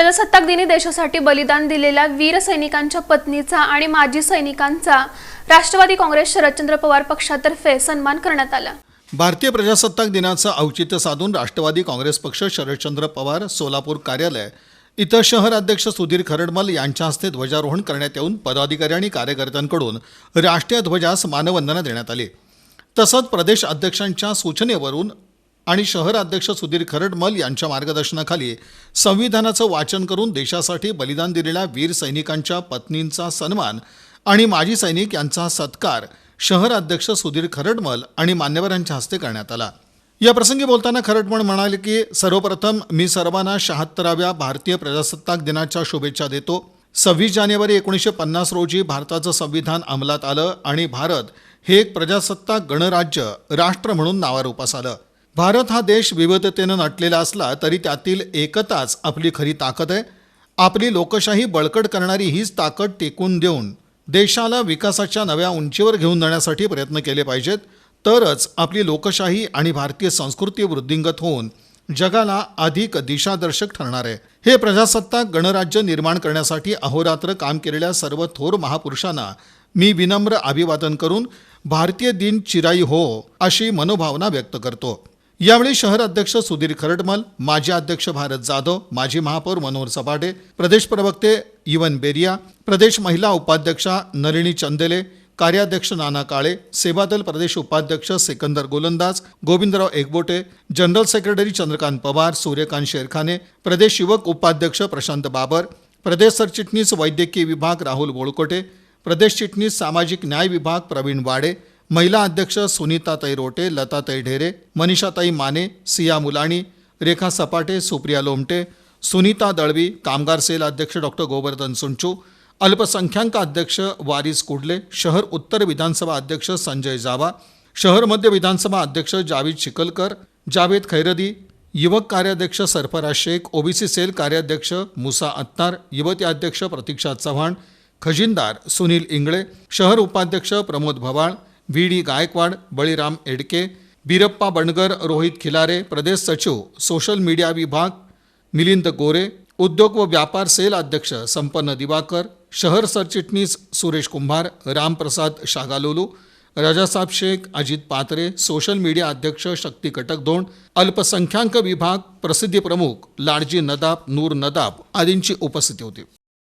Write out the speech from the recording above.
प्रजासत्ताक दिनी देशासाठी बलिदान दिलेल्या वीर सैनिकांच्या पत्नीचा आणि माजी सैनिकांचा राष्ट्रवादी काँग्रेस शरदचंद्र पवार पक्षातर्फे सन्मान करण्यात आला. भारतीय प्रजासत्ताक दिनाचं औचित्य साधून राष्ट्रवादी काँग्रेस पक्ष शरदचंद्र पवार सोलापूर कार्यालय इथं शहर अध्यक्ष सुधीर खरडमल यांच्या हस्ते ध्वजारोहण करण्यात येऊन पदाधिकारी आणि कार्यकर्त्यांकडून राष्ट्रीय ध्वजास मानवंदना देण्यात आली. तसंच प्रदेश अध्यक्षांच्या सूचनेवरून आणि शहर अध्यक्ष सुधीर खरडमल यांच्या मार्गदर्शनाखाली संविधानाचं वाचन करून देशासाठी बलिदान दिलेल्या वीर सैनिकांच्या पत्नींचा सन्मान आणि माजी सैनिक यांचा सत्कार शहर अध्यक्ष सुधीर खरडमल आणि मान्यवरांच्या हस्ते करण्यात आला. या प्रसंगी बोलताना खरडमल म्हणाले की सर्वप्रथम मी सर्वांना शहात्तराव्या भारतीय प्रजासत्ताक दिनाच्या शुभेच्छा देतो. सव्वीस जानेवारी एकोणीसशे पन्नास रोजी भारताचं संविधान अंमलात आलं आणि भारत हे एक प्रजासत्ताक गणराज्य राष्ट्र म्हणून नावारूपास आलं. भारत हा देश विविधतेनं नटलेला असला तरी त्यातील एकताच आपली खरी ताकद आहे. आपली लोकशाही बळकट करणारी हीच ताकद टिकून देऊन देशाला विकासाच्या नव्या उंचीवर घेऊन जाण्यासाठी प्रयत्न केले पाहिजेत. तरच आपली लोकशाही आणि भारतीय संस्कृती वृद्धिंगत होऊन जगाला अधिक दिशादर्शक ठरणार आहे. हे प्रजासत्ताक गणराज्य निर्माण करण्यासाठी अहोरात्र काम केलेल्या सर्व थोर महापुरुषांना मी विनम्र अभिवादन करून भारतीय दिन चिराई हो अशी मनोभावना व्यक्त करतो. यावेळी शहर अध्यक्ष सुधीर खरटमल माजी अध्यक्ष भारत जाधव माजी महापौर मनोहर सपाटे प्रदेश प्रवक्ते इवन बेरिया प्रदेश महिला उपाध्यक्षा नलिनी चंदेले कार्याध्यक्ष नाना काळे सेवादल प्रदेश उपाध्यक्ष सिकंदर गोलंदाज गोविंदराव एकबोटे जनरल सेक्रेटरी चंद्रकांत पवार सूर्यकांत शेरखाने प्रदेश युवक उपाध्यक्ष प्रशांत बाबर प्रदेश सरचिटणीस वैद्यकीय विभाग राहुल बोळकोटे प्रदेश चिटणीस सामाजिक न्याय विभाग प्रवीण वाडे महिला अध्यक्ष सुनीताताई रोटे लताताई ढेरे मनीषाताई माने सिया मुलाणी रेखा सपाटे सुप्रिया लोमटे सुनीता दळवी कामगार सेल अध्यक्ष डॉक्टर गोवर्धन सुंचू अल्पसंख्याक अध्यक्ष वारिस कुडले शहर उत्तर विधानसभा अध्यक्ष संजय जावा शहर मध्य विधानसभा अध्यक्ष जावेद शिकलकर जावेद खैरदी युवक कार्याध्यक्ष सरफराज शेख ओबीसी सेल कार्याध्यक्ष मुसा अत्तार युवती अध्यक्ष प्रतीक्षा चव्हाण खजिनदार सुनील इंगळे शहर उपाध्यक्ष प्रमोद भवाळ व्ही डी गायकवाड बळीराम एडके बिरप्पा बणगर रोहित खिलारे प्रदेश सचिव सोशल मीडिया विभाग मिलिंद गोरे उद्योग व व्यापार सेल अध्यक्ष संपन्न दिवाकर शहर सरचिटणीस सुरेश कुंभार रामप्रसाद शागालोलू राजासाहेब शेख अजित पात्रे सोशल मीडिया अध्यक्ष शक्ती कटकदोंड अल्पसंख्याक विभाग प्रसिद्धी प्रमुख लाडजी नदाब नूर नदाब आदींची उपस्थिती होती.